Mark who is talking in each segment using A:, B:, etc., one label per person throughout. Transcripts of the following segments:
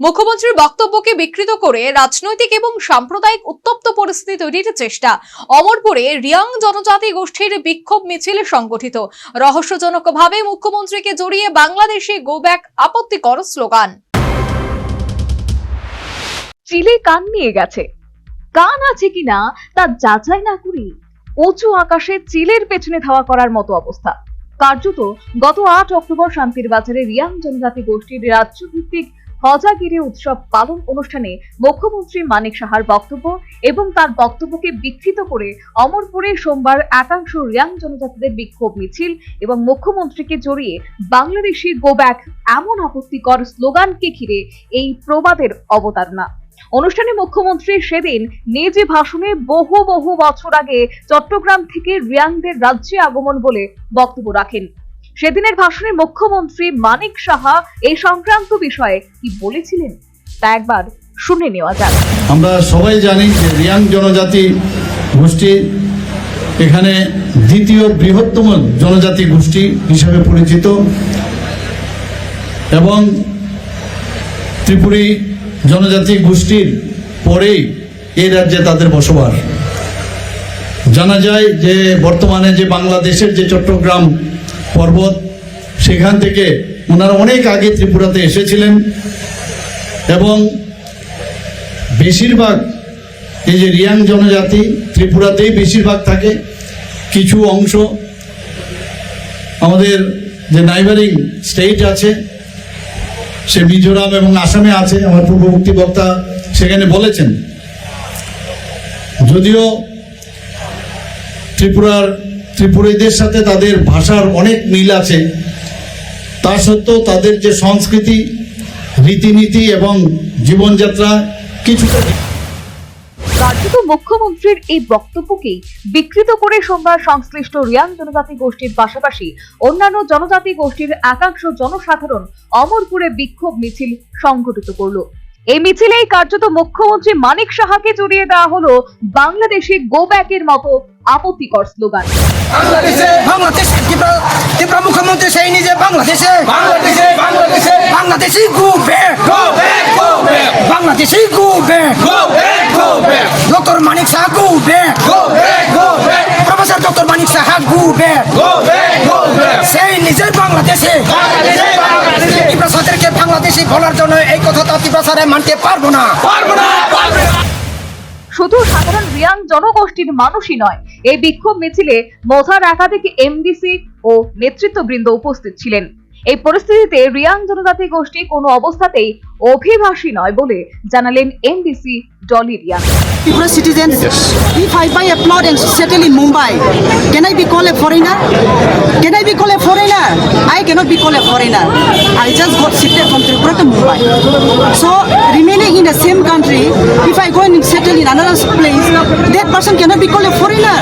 A: মুখ্যমন্ত্রীর বক্তব্যকে বিকৃত করে রাজনৈতিক এবং সাম্প্রদায়িক উত্তপ্ত পরিস্থিতি তৈরির চেষ্টা। অমরপুরে রিয়াং জনজাতি গোষ্ঠীর বিক্ষোভ মিছিল সংগঠিত। রহস্যজনকভাবে মুখ্যমন্ত্রীকে জড়িয়ে বাংলাদেশে গো ব্যাক আপত্তিকর স্লোগান।
B: চিলে কান নিয়ে গেছে। কান আছে কিনা তা যাচাই না করি। উঁচু আকাশে চিলের পেছনে ধাওয়া করার মতো অবস্থা। কার্যত গত আট অক্টোবর শান্তির বাজারে রিয়াং জনজাতি গোষ্ঠীর রাজ্যভিত্তিক হজাগিরি উৎসব পালন অনুষ্ঠানে মুখ্যমন্ত্রী মানিক সাহার বক্তব্য এবং তার বক্তব্যকে বিকৃত করে অমরপুরে সোমবার একাংশ রিয়াং জনজাতিদের বিক্ষোভ মিছিল এবং মুখ্যমন্ত্রীকে জড়িয়ে বাংলাদেশি গো ব্যাক এমন আপত্তিকর স্লোগানকে ঘিরে এই প্রবাদের অবতারণা। অনুষ্ঠানে মুখ্যমন্ত্রী সেদিন নিজে ভাষণে বহু বহু বছর আগে চট্টগ্রাম থেকে রিয়াংদের রাজ্যে আগমন বলে বক্তব্য রাখেন। সেদিনের ভাষণে মুখ্যমন্ত্রী মানিক সাহা এই সংক্রান্ত বিষয়ে কি বলেছিলেন, তা একবার শুনে নেওয়া যাক।
C: আমরা সবাই জানি যে রিয়াং জনজাতি গোষ্ঠী এখানে দ্বিতীয় বৃহত্তম জনজাতি গোষ্ঠী হিসেবে পরিচিত এবং ত্রিপুরী জনজাতি গোষ্ঠীর পরেই এই রাজ্যে তাদের বসবাস। জানা যায় যে বর্তমানে যে বাংলাদেশের যে চট্টগ্রাম পর্বত, সেখান থেকে ওনারা অনেক আগে ত্রিপুরাতে এসেছিলেন এবং বেশিরভাগ এই যে রিয়াং জনজাতি ত্রিপুরাতেই বেশিরভাগ থাকে, কিছু অংশ আমাদের যে নাইবারিং স্টেট আছে, সে মিজোরাম এবং আসামে আছে, আমার পূর্ববর্তী বক্তা সেখানে বলেছেন। যদিও ত্রিপুরার ত্রিপুরীদের সাথে তাদের ভাষার অনেক মিল আছে। তা সত্ত্বেও তাদের যে সংস্কৃতি, রীতিনীতি এবং জীবনযাত্রা কিছুটা
B: কার্যত মুখ্যমন্ত্রীর এই বক্তব্যকেই বিকৃত করে সোমবার সংশ্লিষ্ট রিয়াং জনজাতি গোষ্ঠীর পাশাপাশি অন্যান্য জনজাতি গোষ্ঠীর একাংশ জনসাধারণ অমরপুরে বিক্ষোভ মিছিল সংগঠিত করল। এই মিছিলেই কার্যত মুখ্যমন্ত্রী মানিক সাহাকে জড়িয়ে দেওয়া হলো বাংলাদেশে গো ব্যাকের মতো আপত্তিকর স্লোগান।
D: বাংলাদেশে বাংলাদেশে ত্রিপুরা ত্রিপুরা মুখ্যমন্ত্রী সেই নিজে বাংলাদেশে।
E: বাংলাদেশে বাংলাদেশে।
D: Bangladeshi go back
E: go back go back
D: Bangladeshi go back
E: go back go back
D: doctor Manik Shah go back
E: go back go back
D: professor doctor Manik Shah go back
E: go back go back
D: সেই নিজে বাংলাদেশে।
E: বাংলাদেশে বাংলাদেশে।
D: ত্রিপুরা বাংলাদেশি বলার জন্য এই কথাটা মানতে পারব না?
E: পারব না পারব না।
B: শুধু সাধারণ রিয়াং জনগোষ্ঠীর মানুষই নয় এই বিক্ষোভ মিছিলে মথার একাধিক এমডিসি ও নেতৃত্ববৃন্দ উপস্থিত ছিলেন? এই পরিস্থিতিতে রিয়াং জনজাতি গোষ্ঠী কোনো অবস্থাতেই অভিবাসী নয় বলে জানালেন MDC Dolly Reang.
F: Tripura citizens, if I buy a plot and settle in Mumbai, can I be called a foreigner? Cannot be called a foreigner. I just got shifted from Tripura to Mumbai. So, remaining in the same country, if I go and settle in another place, that person cannot be called a foreigner.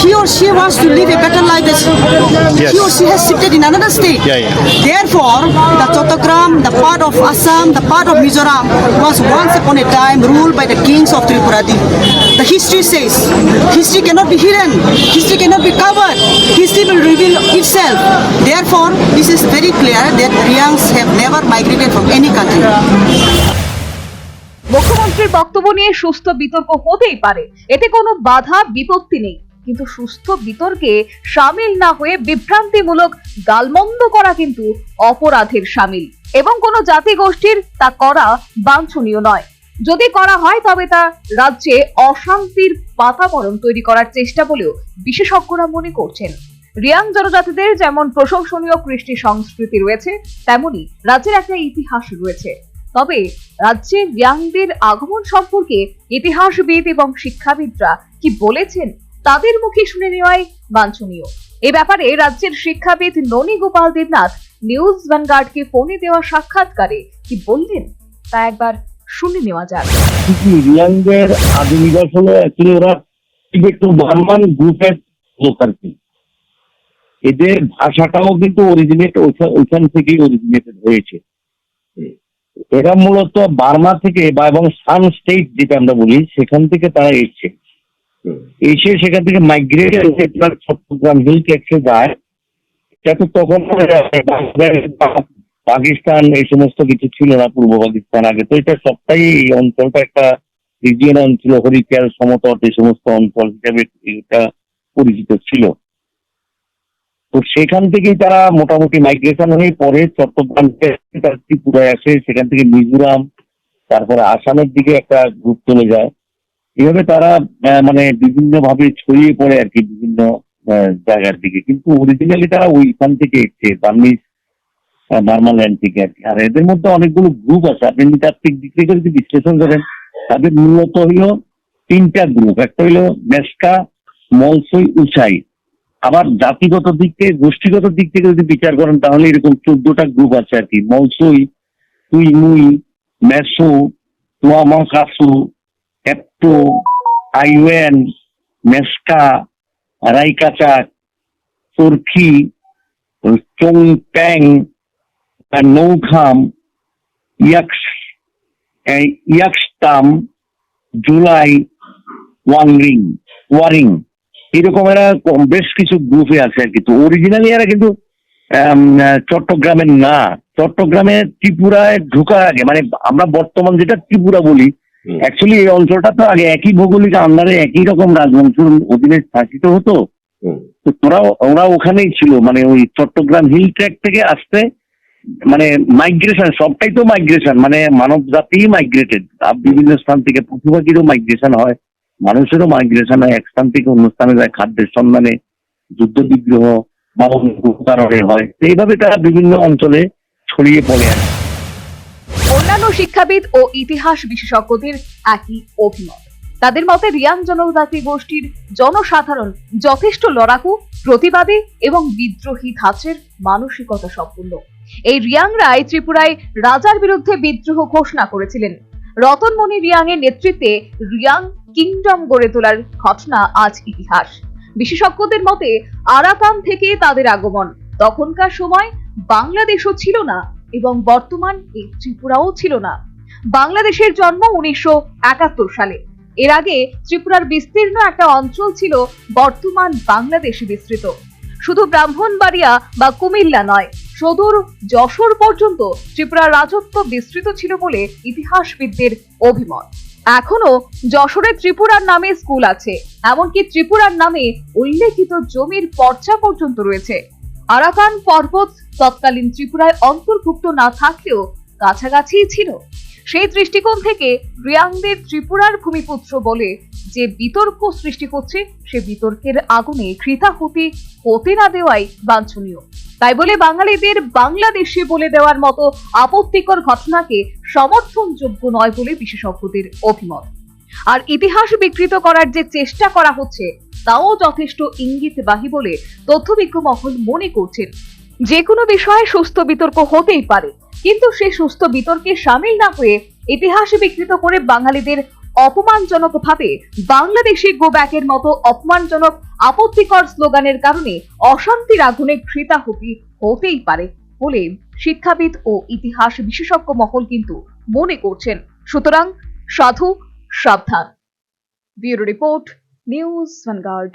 F: He or she wants to live a better life. As He or she has shifted in another state. Yeah, yeah. Therefore, the Chotogram, the part of Assam, the part of Mizoram was once upon a time ruled by the kings of Tripuradi. The history says, history cannot be hidden, history cannot be covered, history will reveal itself. Therefore, this is very clear that Ryangs have never migrated from any country.
B: মুখ্যমন্ত্রীর বক্তব্য নিয়ে সুস্থ বিতর্ক হতেই পারে। এতে কোনো বাধা বিপত্তি নেই। কিন্তু সুস্থ বিতর্কে সামিল না হয়ে বিভ্রান্তিমূলক গালমন্দ করা কিন্তু অপরাধের সামিল। এবং কোনো জাতি গোষ্ঠীর তা করা বাঞ্ছনীয় নয়। যদি করা হয় তবে তা রাজ্যে অশান্তির বাতাবরণ তৈরি করার চেষ্টা বলেও বিশেষজ্ঞরা মনে করছেন। রিয়াং জনজাতিদের যেমন প্রশংসনীয় কৃষ্টি সংস্কৃতি রয়েছে, তেমনি রাজ্যের একটা ইতিহাস রয়েছে। তবে রাজ্যে রিয়াংদের আগমন সম্পর্কে ইতিহাসবিদ এবং শিক্ষাবিদরা কি বলেছেন, তাদের মুখে শুনে নেওয়াই বাঞ্ছনীয়। এ ব্যাপারে রাজ্যের শিক্ষাবিদ ননী গোপাল দেবনাথ নিউজ ভ্যানগার্ডকে ফোনে দেওয়া সাক্ষাৎকারে কি বললেন, তা একবার শুনে নেওয়া যাক।
G: রিয়াংদের আদি নিবাস হলো অ্যাকচুয়ালি ওরা একটু বার্মান গ্রুপের লোক আর কি। এদের ভাষাটাও কিন্তু অরিজিনেট ওইখান থেকেই অরিজিনেটেড হয়েছে। এরা মূলত বার্মা থেকে বা এবং সান স্টেট যেটা আমরা বলি, সেখান থেকে তারা এসছে। এসে সেখান থেকে মাইগ্রেট চট্টগ্রাম হিল ট্যাক্সে যায়। এটা তো তখন পাকিস্তান এই সমস্ত কিছু ছিল না, পূর্ব পাকিস্তান আগে। তো এটা সবটাই এই অঞ্চলটা একটা রিজিয়ন অঞ্চল হরিকেল সমতট এই সমস্ত অঞ্চল হিসাবে এটা পরিচিত ছিল। তো সেখান থেকেই তারা মোটামুটি মাইগ্রেশন হয়ে পরে চট্টগ্রাম ত্রিপুরায় আসে, সেখান থেকে মিজোরাম, তারপরে আসামের দিকে একটা গ্রুপ চলে যায়। এভাবে তারা মানে বিভিন্ন ভাবে ছড়িয়ে পড়ে আর কি বিভিন্ন জায়গার দিকে। কিন্তু অরিজিনালি তারা ওইখান থেকে এসছে, বার্মিজ বার্মাল্যান্ড থেকে আর কি। আর এদের মধ্যে অনেকগুলো গ্রুপ আছে। আপনি নৃতাত্ত্বিক দিক থেকে যদি বিশ্লেষণ করেন, তাদের মূলত হইল তিনটা গ্রুপ একটা হইল মেসকা, মলসই উচাই আবার জাতিগত দিক থেকে, গোষ্ঠীগত দিক থেকে যদি বিচার করেন, তাহলে এরকম চোদ্দটা গ্রুপ আছে আর কি। মৌসুই তুই মুই মেসো তুয়ামা কাসু এপ্টো, আইওয়েন, মেসকা, রাইকাচাক, তুর্কি চং প্যাং নৌখাম, ইয়াক্স ইয়াক্সতাম জুলাই, ওয়াংরিং, ওয়ারিং। এরকম এরা কম- বেশ কিছু গ্রুপে আছে আর কি। তো অরিজিনালি এরা কিন্তু চট্টগ্রামের না। চট্টগ্রামে ত্রিপুরায় ঢোকার আগে মানে আমরা বর্তমান যেটা ত্রিপুরা বলি অ্যাকচুয়ালি এই অঞ্চলটা তো আগে একই ভৌগোলিক আন্দারে একই রকম রাজবংশের অধীনে শাসিত হতো। তো তোরা ওরা ওখানেই ছিল মানে ওই চট্টগ্রাম হিল ট্র্যাক থেকে আসতে মানে মাইগ্রেশন সবটাই তো মাইগ্রেশন মানে মানব জাতি মাইগ্রেটেড বিভিন্ন স্থান থেকে পশু পাখিরও মাইগ্রেশন হয়। মানুষেরও মাইগ্রেশন হয় এক স্থান থেকে অন্য স্থানে যায়, খাদ্যের সন্ধানে যুদ্ধ বিগ্রহ বা অন্য কারণে হয়। এইভাবে তারা বিভিন্ন অঞ্চলে ছড়িয়ে পড়ে
B: অন্যান্য শিক্ষাবিদ ও ইতিহাস বিশেষজ্ঞদের একই অভিমত। তাদের মতে রিয়াং জনজাতি গোষ্ঠীর জনসাধারণ যথেষ্ট লড়াকু, প্রতিবাদী এবং বিদ্রোহী ধাঁচের মানসিকতা সম্পূর্ণ এই রিয়াংরাই ত্রিপুরায় রাজার বিরুদ্ধে বিদ্রোহ ঘোষণা করেছিলেন। রতনমণি রিয়াং এর নেতৃত্বে রিয়াং কিংডম গড়ে তোলার ঘটনা আজ ইতিহাস। বিশেষজ্ঞদের মতে, আরাকান থেকে তাদের আগমন। তখনকার সময় বাংলাদেশও ছিল না এবং বর্তমান এই ত্রিপুরাও ছিল না। বাংলাদেশের জন্ম উনিশশো একাত্তর সালে। এর আগে ত্রিপুরার বিস্তীর্ণ একটা অঞ্চল ছিল বর্তমান বাংলাদেশে বিস্তৃত। শুধু ব্রাহ্মণবাড়িয়া বা কুমিল্লা নয়, সদূর যশোর পর্যন্ত ত্রিপুরার রাজত্ব বিস্তৃত ছিল বলে ইতিহাসবিদদের অভিমত। এখনও যশোরে ত্রিপুরার নামে স্কুল আছে। এমনকি ত্রিপুরার নামে উল্লেখিত জমির পর্চা পর্যন্ত রয়েছে। আরাকান পর্বত তৎকালীন ত্রিপুরায় অন্তর্ভুক্ত না থাকলেও কাছাকাছি ছিল। সেই দৃষ্টিকোণ থেকে রিয়াংদের ত্রিপুরার ভূমিপুত্র বলে যে বিতর্ক সৃষ্টি হচ্ছে সে বিতর্কের আগুনে কৃতাহুতি হতে না দেওয়াই বাঞ্ছনীয়। তাই বলে বাঙালিদের বাংলাদেশে বলে দেওয়ার মতো আপত্তিকর ঘটনাকে সমর্থনযোগ্য নয় বলে বিশেষজ্ঞদের অভিমত। আর ইতিহাস বিকৃত করার যে চেষ্টা করা হচ্ছে, তাও যথেষ্ট ইঙ্গিতবাহী বলে তথ্যবিজ্ঞ মহল মনে করছেন। যে কোনো বিষয়ে সুস্থ বিতর্ক হতেই পারে। কিন্তু সে সুস্থ বিতর্কে সামিল না হয়ে ইতিহাস বিকৃত করে বাঙালিদের অপমানজনক ভাবে বাংলাদেশি গো ব্যাকের মতো অপমানজনক, আপত্তিকর স্লোগানের কারণে অশান্তির আগুনে ঘৃতাহুতি হতেই পারে বলে শিক্ষাবিদ ও ইতিহাস বিশেষজ্ঞ মহল কিন্তু মনে করছেন। সুতরাং সাধু সাবধান। Bureau report, news vanguard